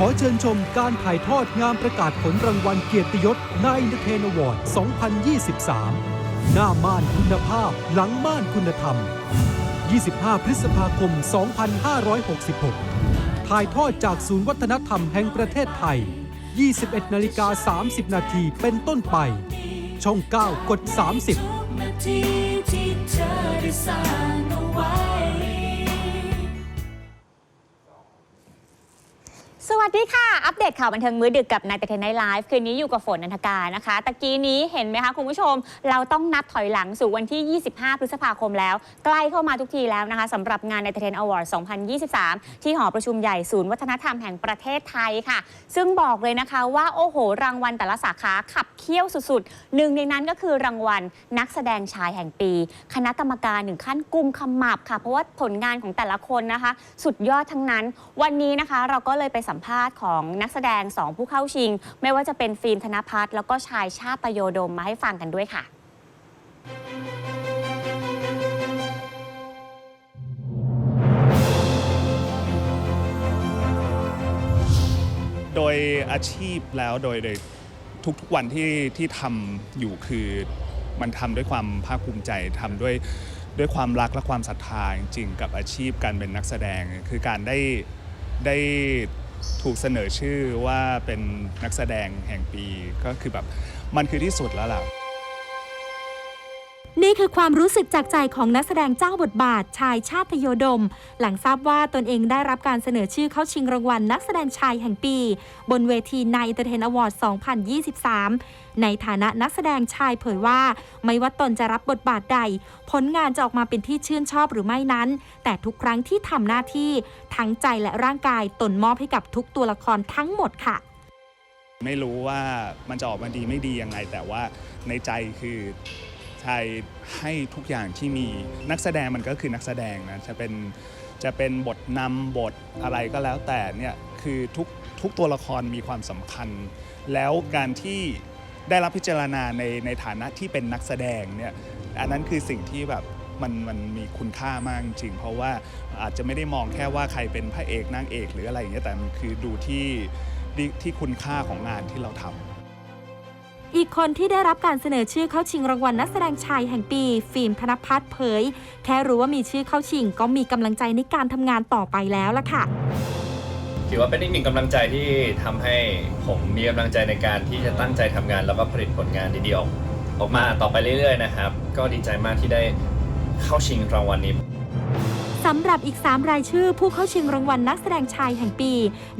ขอเชิญชมการถ่ายทอดงานประกาศผลรางวัลเกียรติยศนายเทนอวอร์ด 2023 หน้าม่านคุณภาพ หลังม่านคุณธรรม 25 พฤษภาคม 2566 ถ่ายทอดจากศูนย์วัฒนธรรมแห่งประเทศไทย 21 นาฬิกา 30 นาทีเป็นต้นไป ช่อง 9 กด 30 สวัสดีค่ะ อัปเดตข่าวบันเทิงมื้อดึกกับนายเตเทนไนไลฟ์คืนนี้อยู่กับฝนนันทการนะคะตะกี้นี้เห็นไหมคะคุณผู้ชม เราต้องนับถอยหลังสู่วันที่ 25 พฤษภาคมแล้ว ใกล้เข้ามาทุกทีแล้วนะคะสำหรับงานในเทนอวอร์ด 2023 ที่หอประชุมใหญ่ศูนย์วัฒนธรรมแห่งประเทศไทยค่ะ ซึ่งบอกเลยนะคะว่าโอ้โห รางวัลแต่ละสาขาขับเคี่ยวสุดๆหนึ่งในนั้นก็คือรางวัลนักแสดงชายแห่งปี คณะกรรมการหนึ่งขั้นกุมขมับค่ะ เพราะว่าผลงานของแต่ละคนนะคะ สุดยอดทั้งนั้น วันนี้นะคะเราก็เลยไปสัมภาษณ์ของนักแสดงสองผู้เข้าชิง ไม่ว่าจะเป็นฟิล์มธนพัฒน์แล้วก็ชายชาติประโยดมมาให้ฟังกันด้วยค่ะ โดยอาชีพแล้วโดยโดยทุกๆวันที่ที่ทำอยู่คือมันทำด้วยความภาคภูมิใจทำด้วยด้วยความรักและความศรัทธาจริงๆกับอาชีพการเป็นนักแสดง คือการได้ได้ ถูกเสนอชื่อว่าเป็นนักแสดงแห่งปีก็คือแบบมันคือที่สุดแล้วล่ะ นี่คือความรู้สึกจากใจของนักแสดงเจ้าบทบาทชายชาติโยดม หลังทราบว่าตนเองได้รับการเสนอชื่อเข้าชิงรางวัลนักแสดงชายแห่งปี บนเวทีในเตอร์เทนอวอร์ด 2023 ในฐานะนักแสดงชายเผยว่า ไม่ว่าตนจะรับบทบาทใด ผลงานจะออกมาเป็นที่ชื่นชอบหรือไม่นั้น แต่ทุกครั้งที่ทำหน้าที่ทั้งใจและร่างกายตนมอบให้กับทุกตัวละครทั้งหมดค่ะไม่รู้ว่ามันจะออกมาดีไม่ดียังไง แต่ว่าในใจคือ ชายให้ทุกอย่างที่มีนักแสดงมันก็คือนักแสดงนะจะเป็นจะเป็นบทนำบทอะไรก็แล้วแต่เนี่ยคือทุกทุกตัวละครมีความสำคัญ แล้วการที่ได้รับพิจารณาในในฐานะที่เป็นนักแสดงเนี่ยอันนั้นคือสิ่งที่แบบมันมันมีคุณค่ามากจริง เพราะว่าอาจจะไม่ได้มองแค่ว่าใครเป็นพระเอกนางเอกหรืออะไรอย่างเงี้ยแต่มันคือดูที่ที่คุณค่าของงานที่เราทำ อีกคนที่ได้รับการเสนอชื่อเข้าชิงรางวัลนักแสดงชายแห่งปี ฟิล์มธนพัฒน์เผย แค่รู้ว่ามีชื่อเข้าชิง ก็มีกำลังใจในการทำงานต่อไปแล้วล่ะค่ะ ถือว่าเป็นอีกหนึ่งกำลังใจที่ทำให้ผมมีกำลังใจในการที่จะตั้งใจทำงาน แล้วก็ผลิตผลงานดีๆออกออกมาต่อไปเรื่อยๆนะครับ ก็ดีใจมากที่ได้เข้าชิงรางวัลนี้ สำหรับอีก 3 รายชื่อผู้เข้าชิงรางวัลนักแสดงชายแห่งปี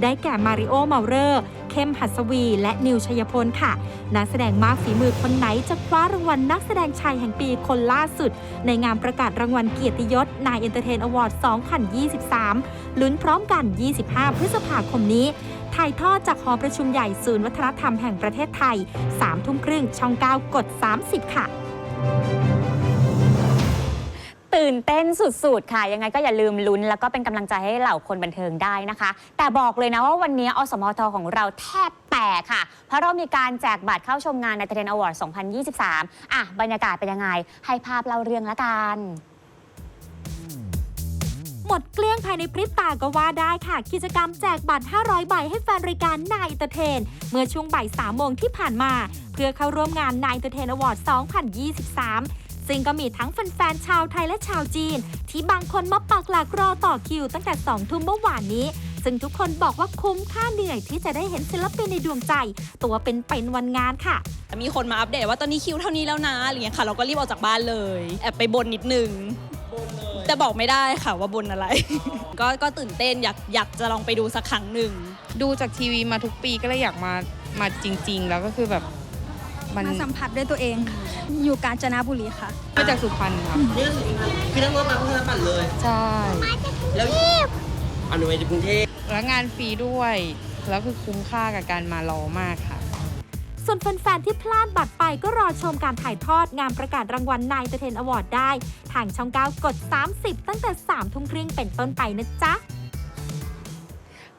ได้แก่มาริโอเมาเรอร์เข้มหัสวี และนิวชัยพลค่ะ นักแสดงมากฝีมือคนไหนจะคว้ารางวัลนักแสดงชายแห่งปีคนล่าสุด ในงานประกาศรางวัลเกียรติยศนายเอนเตอร์เทนอวอร์ด 2023 ลุ้นพร้อมกัน 25 พฤษภาคมนี้ถ่ายทอดจากหอประชุมใหญ่ศูนย์วัฒนธรรมแห่งประเทศไทย 3 ทุ่มครึ่งช่อง 9 กด 30 ค่ะ ตื่นเต้นสุดๆ ค่ะ ยังไงก็อย่าลืมลุ้น แล้วก็เป็นกำลังใจให้เหล่าคนบันเทิงได้นะคะ แต่บอกเลยนะว่าวันนี้อสมทของเราแทบแตกค่ะ เพราะเรามีการแจกบัตรเข้าชมงานในเทรนอวอร์ด2023 อะ บรรยากาศเป็นยังไง ให้ภาพเล่าเรื่องละกันหมดเกลี้ยงภายในพริบตาก็ว่าได้ค่ะ กิจกรรมแจกบัตร 500 ใบให้แฟนรายการนายเตอร์เทน เมื่อช่วงบ่าย3โมงที่ผ่านมา เพื่อเข้าร่วมงานนายเตอร์เทนอวอร์ด 2023 ซึ่งก็มีทั้งแฟนๆชาวไทยและชาวจีน ที่บางคนมาปักหลักรอต่อคิวตั้งแต่ 2 ทุ่มเมื่อวานนี้ ซึ่งทุกคนบอกว่าคุ้มค่าเหนื่อยที่จะได้เห็นศิลปินในดวงใจ ตัวเป็นเป็นๆวันงานค่ะ มีคนมาอัปเดตว่าตอนนี้คิวเท่านี้แล้วนะอะไรเงี้ยค่ะ เราก็รีบออกจากบ้านเลยแอบไปบนนิดนึงแต่บอกไม่ได้ค่ะว่าบนอะไร ก็ก็ตื่นเต้นอยากอยากจะลองไปดูสักครั้งหนึ่งดูจากทีวีมาทุกปีก็เลยอยากมามาจริง ๆ แล้วก็คือแบบ มัน มาสัมผัสด้วยตัวเองค่ะอยู่กาญจนบุรีค่ะ มาจากสุพรรณครับนี่คือนั่งรถมาเพื่อปั่นเลย ใช่แล้วอันนี้มาจากกรุงเทพ แล้วงานฟรีด้วย แล้วคือคุ้มค่ากับการมารอมากค่ะ ส่วนแฟนๆ ที่พลาดบัตรไปก็รอชมการถ่ายทอดงานประกาศรางวัลนายเตอร์เทนอวอร์ดได้ ทางช่อง 9 กด 30 ตั้งแต่3ทุ่มครึ่งเป็นต้นไปนะจ๊ะ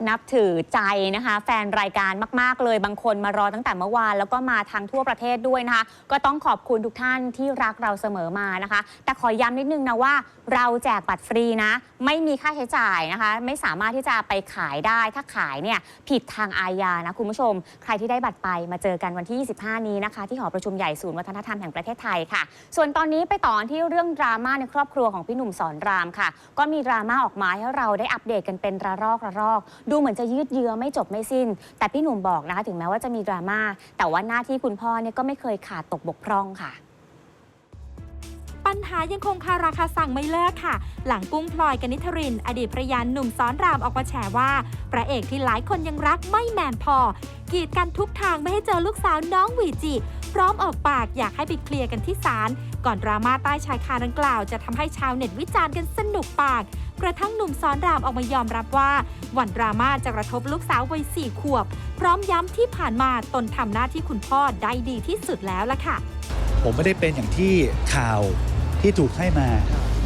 นับถือใจนะคะ แฟนรายการมาก ๆ เลยบางคนมารอตั้งแต่เมื่อวาน แล้วก็มาทางทั่วประเทศด้วยนะคะ ก็ต้องขอบคุณทุกท่านที่รักเราเสมอมานะคะ แต่ขอย้ำนิดนึงนะว่า เราแจกบัตรฟรีนะ ไม่มีค่าใช้จ่ายนะคะ ไม่สามารถที่จะไปขายได้ ถ้าขายเนี่ยผิดทางอาญานะคุณผู้ชม ใครที่ได้บัตรไปมาเจอกันวันที่ 25 นี้นะคะ ที่หอประชุมใหญ่ศูนย์วัฒนธรรมแห่งประเทศไทยค่ะ ส่วนตอนนี้ไปต่อที่เรื่องดราม่าในครอบครัวของพี่หนุ่มสอนรามค่ะ ก็มีดราม่าออกมาให้เราได้อัปเดตกันเป็นระลอกระลอกดูเหมือนจะยืดเยื้อไม่จบไม่สิ้น แต่พี่หนุ่มบอกนะคะถึงแม้ว่าจะมีดราม่าแต่ว่าหน้าที่คุณพ่อเนี่ยก็ไม่เคยขาดตกบกพร่องค่ะ ปัญหายังคงคาราคาสั่งไม่เลิกค่ะ หลังกุ้งพลอยกนิษฐริน อดีตภรรยานหนุ่มซ้อนรามออกมาแฉว่าพระเอกที่หลายคนยังรักไม่แมนพอ กีดกันทุกทางไม่ให้เจอลูกสาวน้องวีจิพร้อมออกปากอยากให้ไปเคลียร์กันที่ศาลก่อนดราม่าใต้ชายคาดังกล่าวจะทำให้ชาวเน็ตวิจารณ์กันสนุกปาก กระทั่งหนุ่มซ้อนรามออกมายอมรับว่า หวันดราม่าจะกระทบลูกสาววัยสี่ขวบ พร้อมย้ำที่ผ่านมาตนทำหน้าที่คุณพ่อได้ดีที่สุดแล้วล่ะค่ะ ผมไม่ได้เป็นอย่างที่ข่าว ที่ถูกให้มา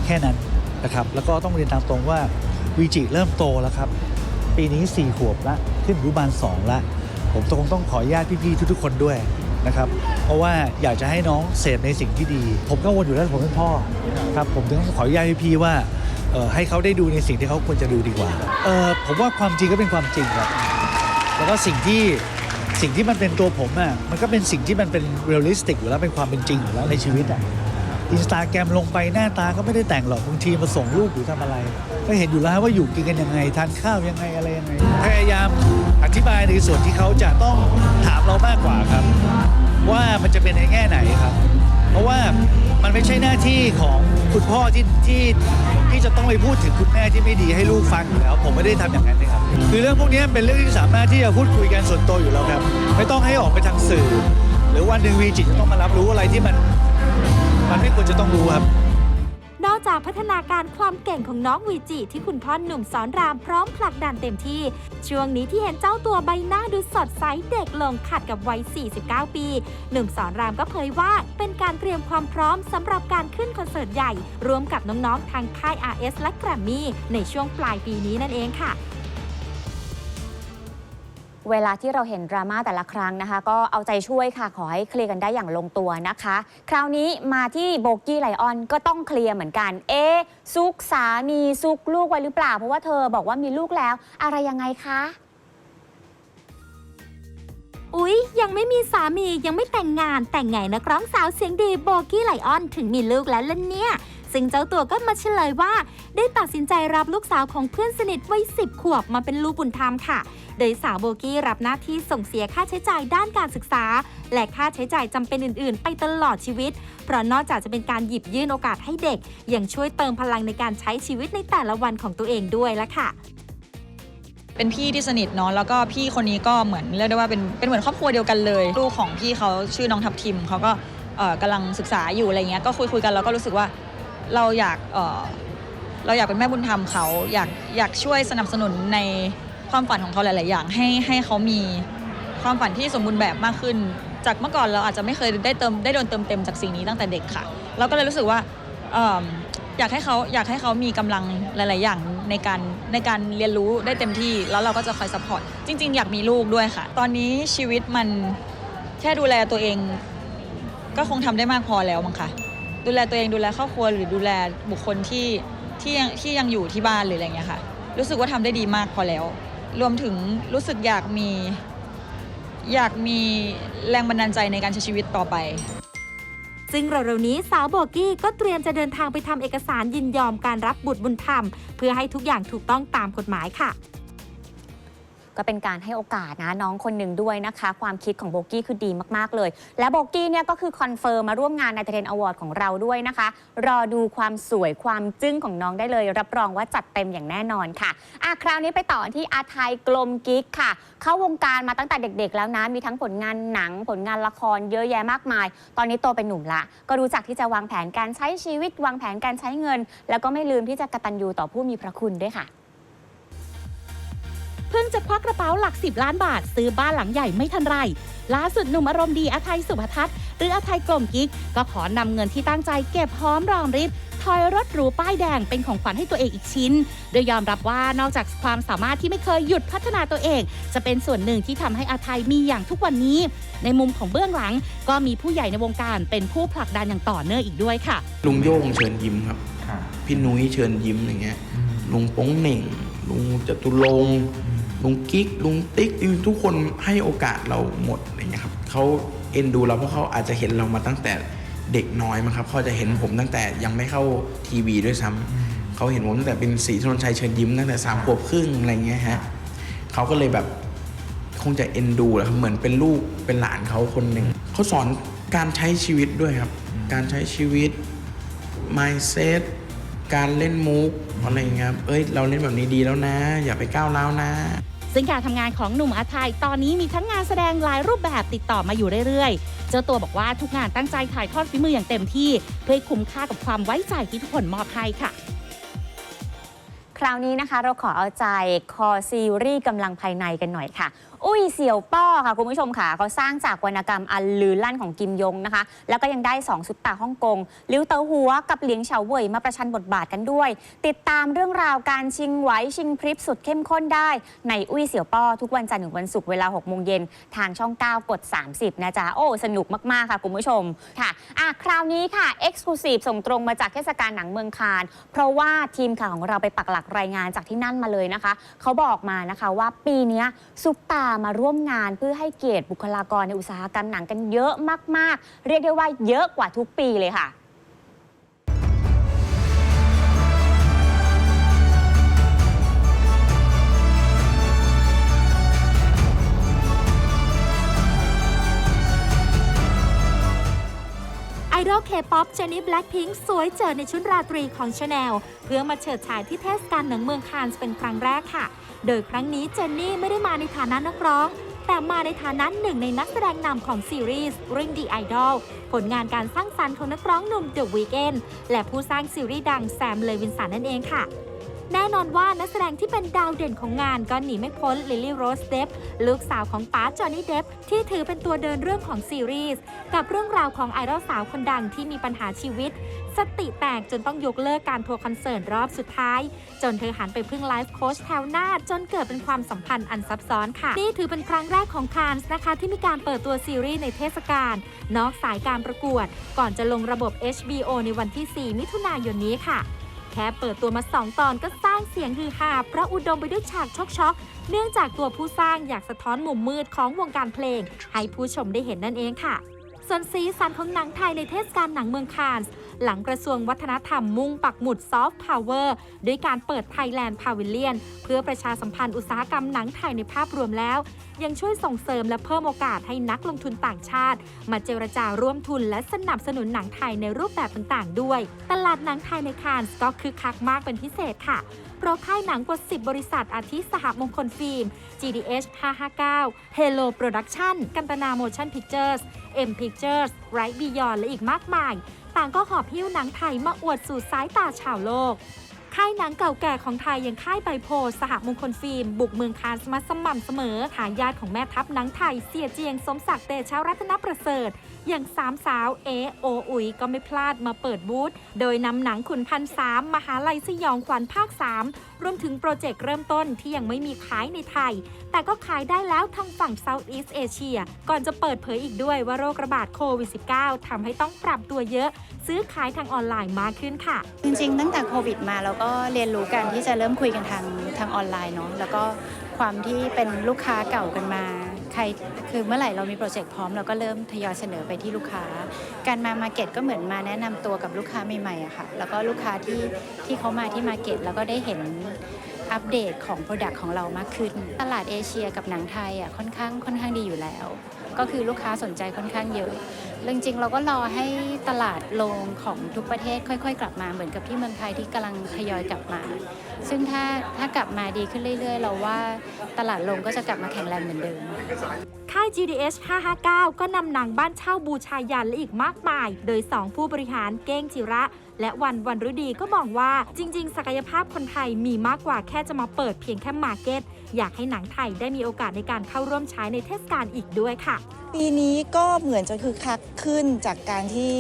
แค่นั้นนะครับ แล้วก็ต้องเรียนตามตรงว่าวีจิเริ่มโตแล้วครับ ปีนี้ 4 ขวบละขึ้นอนุบาล2ละผมคงต้องขออนุญาตพี่ๆทุกๆคนด้วยนะครับ เพราะว่าอยากจะให้น้องเสพในสิ่งที่ดี ผมก็วนอยู่แล้วผมเป็นพ่อครับ ผมถึงต้องขออนุญาตพี่ๆว่าให้เขาได้ดูในสิ่งที่เขาควรจะดูดีกว่าเออผมว่าความจริงก็เป็นความจริงครับแล้วก็สิ่งที่สิ่งที่มันเป็นตัวผมอะมันก็เป็นสิ่งที่มันเป็นเรียลลิสติกอยู่แล้วเป็นความเป็นจริงอยู่แล้วในชีวิตอะ อินสตาแกรมลงไปหน้าตาก็ไม่ได้แต่งหรอกบางทีมาส่งรูปหรือทำอะไร ก็เห็นอยู่แล้วว่าอยู่กินกันยังไงทานข้าวยังไงอะไรยังไงพยายามอธิบายในส่วนที่เขาจะต้องถามเรามากกว่าครับ ว่ามันจะเป็นในแง่ไหนครับ เพราะว่ามันไม่ใช่หน้าที่ของคุณพ่อที่ที่ที่จะต้องไปพูดถึงคุณแม่ที่ไม่ดีให้ลูกฟังอยู่แล้ว ผมไม่ได้ทำอย่างนั้นนะครับคือเรื่องพวกนี้เป็นเรื่องที่สามารถที่จะพูดคุยกันส่วนตัวอยู่แล้วครับ ไม่ต้องให้ออกไปทางสื่อ หรือวันหนึ่งวีจิตจะต้องมารับรู้อะไรที่มัน มันไม่ควรจะต้องรู้ครับ นอกจากพัฒนาการความเก่งของน้องวีจิที่คุณพ่อหนุ่มสอนรามพร้อมผลักดันเต็มที่ ช่วงนี้ที่เห็นเจ้าตัวใบหน้าดูสดใสเด็กลงขัดกับวัย 49 ปี หนุ่มสอนรามก็เผยว่าเป็นการเตรียมความพร้อมสำหรับการขึ้นคอนเสิร์ตใหญ่ร่วมกับน้องๆทางค่าย RS และแกรมมี่ในช่วงปลายปีนี้นั่นเองค่ะ เวลาที่เราเห็นดราม่าแต่ละครั้งนะคะ ก็เอาใจช่วยค่ะ ขอให้เคลียร์กันได้อย่างลงตัวนะคะ คราวนี้มาที่โบกี้ไลออนก็ต้องเคลียร์เหมือนกัน เอ๊ะซุกสามีซุกลูกไว้หรือเปล่า เพราะว่าเธอบอกว่ามีลูกแล้ว อะไรยังไงคะ อุ๊ย ยังไม่มีสามียังไม่แต่งงานแต่งไงนักร้องสาวเสียงดีโบกี้ไลออนถึงมีลูกแล้วล่ะเนี่ย ซึ่งเจ้าตัวก็มาเฉลยว่า ได้ตัดสินใจรับลูกสาวของเพื่อนสนิทวัยสิบขวบมาเป็นลูกบุญธรรมค่ะ โดยสาวโบกี้รับหน้าที่ส่งเสียค่าใช้จ่ายด้านการศึกษา และค่าใช้จ่ายจำเป็นอื่น ๆ ไปตลอดชีวิต เพราะนอกจากจะเป็นการหยิบยื่นโอกาสให้เด็ก ยังช่วยเติมพลังในการใช้ชีวิตในแต่ละวันของตัวเองด้วยละค่ะเป็นพี่ที่สนิทเนาะแล้วก็พี่คนนี้ก็เหมือนเรียกได้ว่าเป็นเป็นเหมือนครอบครัวเดียวกันเลย ลูกของพี่เขาชื่อน้องทับทิมเขาก็กำลังศึกษาอยู่อะไรเงี้ยก็คุยคุยกันแล้วก็รู้สึกว่า เราอยากเอ่อเราอยากเป็นแม่บุญธรรมเขาอยากอยากช่วยสนับสนุนในความฝันของเขาหลาย ๆ อย่าง ให้ให้เขามีความฝันที่สมบูรณ์แบบมากขึ้น จากเมื่อก่อนเราอาจจะไม่เคยได้เติมได้โดนเติมเต็มจากสิ่งนี้ตั้งแต่เด็กค่ะ เราก็เลยรู้สึกว่าเอิ่มอยากให้เขาอยากให้เขามีกำลังหลาย ๆ อย่างในการในการเรียนรู้ได้เต็มที่แล้วเราก็จะคอยซัพพอร์ตจริง ๆ อยากมีลูกด้วยค่ะ ตอนนี้ชีวิตมันแค่ดูแลตัวเอง ก็คงทำได้มากพอแล้วมั้งค่ะ ดูแลตัวเองดูแลครอบครัวหรือดูแลบุคคลที่ที่ยังที่ยังอยู่ที่บ้านหรืออะไรเงี้ยค่ะ รู้สึกว่าทำได้ดีมากพอแล้ว รวมถึงรู้สึกอยากมี อยากมีแรงบันดาลใจในการใช้ชีวิตต่อไป ซึ่งเร็วๆนี้สาวโบกี้ก็เตรียมจะเดินทางไปทำเอกสารยินยอมการรับบุตรบุญธรรม เพื่อให้ทุกอย่างถูกต้องตามกฎหมายค่ะ ก็เป็นการให้โอกาสนะน้องคนหนึ่งด้วยนะคะ ความคิดของโบกี้คือดีมากๆเลย และโบกี้เนี่ยก็คือคอนเฟิร์มมาร่วมงานในเทรนอวอร์ดของเราด้วยนะคะ รอดูความสวยความจึ้งของน้องได้เลย รับรองว่าจัดเต็มอย่างแน่นอนค่ะอะ คราวนี้ไปต่อที่อาไทยกลมกิ๊กค่ะ เข้าวงการมาตั้งแต่เด็ก ๆ แล้วนะ มีทั้งผลงานหนังผลงานละครเยอะแยะมากมาย ตอนนี้โตเป็นหนุ่มละ ก็รู้จักที่จะวางแผนการใช้ชีวิต วางแผนการใช้เงิน แล้วก็ไม่ลืมที่จะกระตัญญูต่อผู้มีพระคุณด้วยค่ะ พิ่งจะควักกระเป๋าหลัก 10 ล้านบาท ซื้อบ้านหลังใหญ่ไม่ทันไร ล่าสุดหนุ่มอารมณ์ดีอาไทยสุภทัศน์หรืออาไทยกลมกิ๊ก ก็ขอนำเงินที่ตั้งใจเก็บพร้อมรอมริบถอยรถหรูป้ายแดงเป็นของขวัญให้ตัวเองอีกชิ้น โดยยอมรับว่านอกจากความสามารถที่ไม่เคยหยุดพัฒนาตัวเอง จะเป็นส่วนหนึ่งที่ทำให้อาไทยมีอย่างทุกวันนี้ ในมุมของเบื้องหลัง ก็มีผู้ใหญ่ในวงการเป็นผู้ผลักดันอย่างต่อเนื่องอีกด้วยค่ะ ลุงโย่งเชิญยิ้มครับ พี่นุ้ยเชิญยิ้มอย่างเงี้ย ลุงโป้งเหน่ง ลุงจตุรงค์ ลุงกิ๊กลุงติ๊กทุกคนให้โอกาสเราหมดอย่างเงี้ยครับเขาเอ็นดูเราเพราะเขาอาจจะเห็นเรามาตั้งแต่เด็กน้อยมั้งครับเขาจะเห็นผมตั้งแต่ยังไม่เข้าทีวีด้วยซ้ำเขาเห็นผมตั้งแต่เป็นสีธนชัยเชิญยิ้มตั้งแต่สามขวบครึ่งอะไรเงี้ยฮะเขาก็เลยแบบคงจะเอ็นดูแหละครับเหมือนเป็นลูกเป็นหลานเขาคนหนึ่งเขาสอนการใช้ชีวิตด้วยครับ การใช้ชีวิต mindset การเล่นมุกอะไรเงี้ยเอ้ยเราเล่นแบบนี้ดีแล้วนะ อย่าไปก้าวร้าวนะ ซึ่งการทำงานของหนุ่มอาไทยตอนนี้มีทั้งงานแสดงหลายรูปแบบติดต่อมาอยู่เรื่อยๆ เจ้าตัวบอกว่าทุกงานตั้งใจถ่ายทอดฝีมืออย่างเต็มที่ เพื่อคุ้มค่ากับความไว้ใจที่ทุกคนมอบให้ค่ะคราวนี้นะคะเราขอเอาใจคอซีรีส์กำลังภายในกันหน่อยค่ะ อุ้ยเสี่ยวป้อค่ะคุณผู้ชมค่ะเขาสร้างจากวรรณกรรมอันลือลั่นของกิมยงนะคะ แล้วก็ยังได้2ซุปตาฮ่องกงลิวเตอหัวกับเหลียงเฉาเว่ยมาประชันบทบาทกันด้วย ติดตามเรื่องราวการชิงไหวชิงพริบสุดเข้มข้นได้ ในอุ้ยเสี่ยวป้อทุกวันจันทร์ถึงวันศุกร์เวลา6โมงเย็นทางช่อง 9 กด 30 นะจ๊ะ โอ้ สนุกมาก ๆ ค่ะ คุณผู้ชมค่ะอะ คราวนี้ค่ะ Exclusive ส่งตรงมาจากเทศกาลหนังเมืองคาน เพราะว่าทีมข่าวของเราไปปักหลักรายงานจากที่นั่นมาเลยนะคะ เขาบอกมานะคะว่าปีนี้ซุปตามาร่วมงานเพื่อให้เกียรติบุคลากรในอุตสาหกรรมหนังกันเยอะมาก ๆ เรียกได้ว่าเยอะกว่าทุกปีเลยค่ะไอดอลเคป๊อปเจนนี่แบล็คพิงค์สวยเจิดในชุดราตรีของชาแนลเพื่อมาเฉิดฉายที่เทศกาลหนังเมืองคานส์เป็นครั้งแรกค่ะ โดยครั้งนี้เจนนี่ไม่ได้มาในฐานะนักร้อง แต่มาในฐานะหนึ่งในนักแสดงนำของซีรีส์เรื่อง The Idol ผลงานการสร้างสรรค์ของนักร้องหนุ่ม The Weeknd และผู้สร้างซีรีส์ดังแซม เลวินสันนั่นเองค่ะ แน่นอนว่านักแสดงที่เป็นดาวเด่นของงานก็หนีไม่พ้นลิลลี่โรสเดฟลูกสาวของป๋าจอห์นนี่เดฟที่ถือเป็นตัวเดินเรื่องของซีรีส์กับเรื่องราวของไอดอลสาวคนดังที่มีปัญหาชีวิต สติแตกจนต้องยกเลิกการทัวร์คอนเสิร์ตรอบสุดท้าย จนเธอหันไปพึ่งไลฟ์โค้ชแถวหน้า จนเกิดเป็นความสัมพันธ์อันซับซ้อนค่ะ นี่ถือเป็นครั้งแรกของคานส์นะคะที่มีการเปิดตัวซีรีส์ในเทศกาลนอกสายการประกวด ก่อนจะลงระบบ HBO ในวันที่ 4 มิถุนายนนี้ค่ะ แค่เปิดตัวมา 2 ตอนก็สร้างเสียงฮือฮาเพราะอุดมไปด้วยฉากช็อกช็อกๆเนื่องจากตัวผู้สร้างอยากสะท้อนมุมมืดของวงการเพลง ให้ผู้ชมได้เห็นนั่นเองค่ะ ส่วนสีสันของหนังไทยในเทศกาลหนังเมืองคานส์หลังกระทรวงวัฒนธรรมมุ่งปักหมุดซอฟต์พาวเวอร์ด้วยการเปิดไทยแลนด์พาวิเลียน เพื่อประชาสัมพันธ์อุตสาหกรรมหนังไทยในภาพรวมแล้ว ยังช่วยส่งเสริมและเพิ่มโอกาสให้นักลงทุนต่างชาติ มาเจรจาร่วมทุนและสนับสนุนหนังไทยในรูปแบบต่างๆ ด้วย ตลาดหนังไทยในคานส์ก็คึกคักมากเป็นพิเศษค่ะเพราะค่ายหนังกว่า 10 บริษัทอาทิสหมงคลฟิล์ม GDH 559 Hello Production กันตนา Motion Pictures M Pictures Right Beyond และอีกมากมาย ต่างก็หอบหิ้วหนังไทยมาอวดสู่สายตาชาวโลก ค่ายหนังเก่าแก่ของไทยอย่างค่ายไบโพสหมงคลฟิล์ม บุกเมืองคานสมาสม่ำเสมอทายาทของแม่ทัพหนังไทยเสียเจียงสมศักดิ์เตชะรัตนประเสริฐอย่างสามสาวเอโออุ๋ยก็ไม่พลาดมาเปิดบูธ โดยนำหนังขุนพันสามมหาลัยสยองขวัญภาค 3 รวมถึงโปรเจกต์เริ่มต้นที่ยังไม่มีขายในไทย แต่ก็ขายได้แล้วทางฝั่ง Southeast Asia ก่อนจะเปิดเผยอีกด้วยว่าโรคระบาดโควิด -19 ทำให้ต้องปรับตัวเยอะ ซื้อขายทางออนไลน์มากขึ้นค่ะ จริงๆ ตั้งแต่โควิดมาเราก็เรียนรู้กันที่จะเริ่มคุยกันทางทางออนไลน์เนาะแล้วก็ความที่เป็นลูกค้าเก่ากันมา ใครคือเมื่อไหร่เรามีโปรเจกต์พร้อมเราก็เริ่มทยอยเสนอไปที่ลูกค้า การมามาเก็ตก็เหมือนมาแนะนำตัวกับลูกค้าใหม่ๆอะค่ะแล้วก็ลูกค้าที่ที่เขามาที่มาเก็ตแล้วก็ได้เห็นอัปเดตของ Product ของเรามากขึ้น ตลาดเอเชียกับหนังไทยอะค่อนข้างค่อนข้างดีอยู่แล้ว ก็คือลูกค้าสนใจค่อนข้างเยอะ เรื่องจริงๆเราก็รอให้ตลาดโรงของทุกประเทศค่อย ๆ กลับมาเหมือนกับที่เมืองไทยที่กำลังทยอยกลับมา ซึ่งถ้าถ้ากลับมาดีขึ้นเรื่อย ๆ เราว่าตลาดโรงก็จะกลับมาแข็งแรงเหมือนเดิม ค่าย GDH 559 ก็นำหนังบ้านเช่าบูชายันและอีกมากมาย โดย 2 ผู้บริหารเก้งจิระ และวันวันฤดีก็มองว่าจริง ๆ ศักยภาพคนไทยมีมากกว่าแค่จะมาเปิดเพียงแค่มาร์เก็ต อยากให้หนังไทยได้มีโอกาสในการเข้าร่วมใช้ในเทศกาลอีกด้วยค่ะ ปีนี้ก็เหมือนจะคือคักขึ้นจากการที่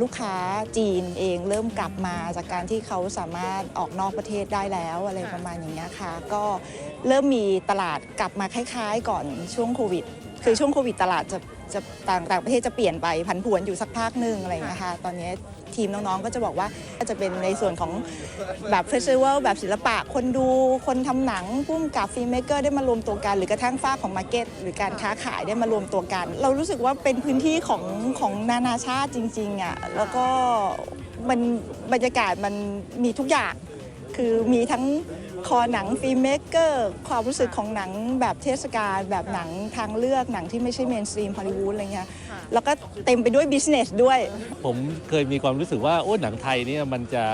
ลูกค้าจีนเองเริ่มกลับมาจากการที่เขาสามารถออกนอกประเทศได้แล้วอะไรประมาณอย่างเงี้ยค่ะ ก็เริ่มมีตลาดกลับมาคล้าย ๆ ก่อนช่วงโควิด คือช่วงโควิดตลาดจะจะต่างต่างประเทศจะเปลี่ยนไปผันผวนอยู่สักพักหนึ่งอะไรอย่างเงี้ยค่ะตอนนี้ทีมน้องๆก็จะบอกว่าจะเป็นในส่วนของแบบเฟสติวัลแบบศิลปะคนดูคนทำหนังพุ่มกับฟิล์มเมกเกอร์ได้มารวมตัวกัน หรือกระทั่งฝ้าของมาร์เก็ตหรือการค้าขายได้มารวมตัวกัน เรารู้สึกว่าเป็นพื้นที่ของของนานาชาติจริงๆอะแล้วก็มันบรรยากาศมันมีทุกอย่างคือมีทั้ง คอหนังฟิล์มเมกเกอร์ความรู้สึกของหนังแบบเทศกาลแบบหนังทางเลือกหนังที่ไม่ใช่เมนสตรีมฮอลลีวูดอะไรเงี้ยแล้วก็เต็มไปด้วยบิสเนสด้วย ผมเคยมีความรู้สึกว่าโอ้หนังไทยเนี่ยมันจะ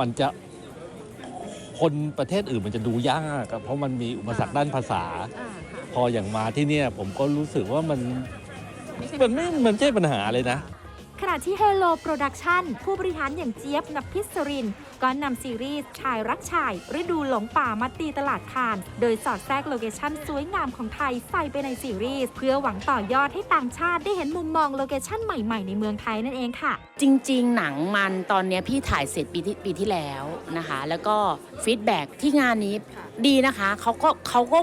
มันจะคนประเทศอื่นมันจะดูยากอะเพราะมันมีอุปสรรคด้านภาษา พออย่างมาที่เนี่ยผมก็รู้สึกว่ามันมันไม่มันไม่ใช่ปัญหาเลยนะ ขณะที่ Hello Production ผู้บริหารอย่างเจี๊ยบนพิศริน ก็นำซีรีส์ชายรักชาย ฤดูหลงป่ามาตีตลาดคาน โดยสอดแทรกโลเคชั่นสวยงามของไทยใส่ไปในซีรีส์ เพื่อหวังต่อยอดให้ต่างชาติได้เห็นมุมมองโลเคชั่นใหม่ๆ ในเมืองไทยนั่นเองค่ะ จริง ๆ หนังมันตอนนี้พี่ถ่ายเสร็จปีที่ปีที่แล้วนะคะ แล้วก็ฟีดแบ็กที่งานนี้ดีนะคะเขาก็เขาก็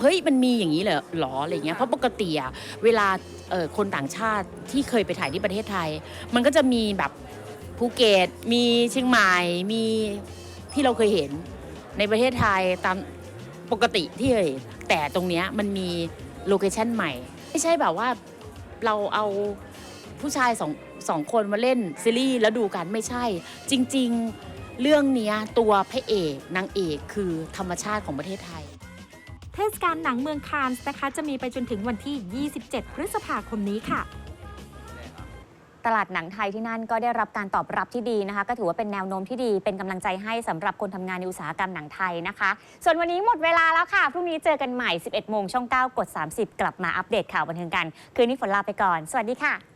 เฮ้ยมันมีอย่างนี้เลยเหรออะไรเงี้ยเพราะปกติอะเวลาคนต่างชาติที่เคยไปถ่ายที่ประเทศไทย มันก็จะมีแบบ ภูเก็ตมีเชียงใหม่มีที่เราเคยเห็นในประเทศไทยตามปกติที่เคยเห็นแต่ตรงเนี้ยมันมีโลเคชั่นใหม่ ไม่ใช่แบบว่าเราเอาผู้ชายสองสองคนมาเล่นซีรีส์แล้วดูกันไม่ใช่ จริง ๆ เรื่องเนี้ยตัวพระเอกนางเอกคือธรรมชาติของประเทศไทย เทศกาลหนังเมืองคานส์นะคะ จะมีไปจนถึงวันที่ 27 พฤษภาคมนี้ค่ะ ตลาดหนังไทยที่นั่นก็ได้รับการตอบรับที่ดีนะคะ ก็ถือว่าเป็นแนวโน้มที่ดีเป็นกำลังใจให้สำหรับคนทำงานในอุตสาหกรรมหนังไทยนะคะ ส่วนวันนี้หมดเวลาแล้วค่ะพรุ่งนี้เจอกันใหม่ 11โมงช่อง 9 กด 30 กลับมาอัปเดตข่าวบันเทิงกัน คืนนี้ฝนลาไปก่อน สวัสดีค่ะ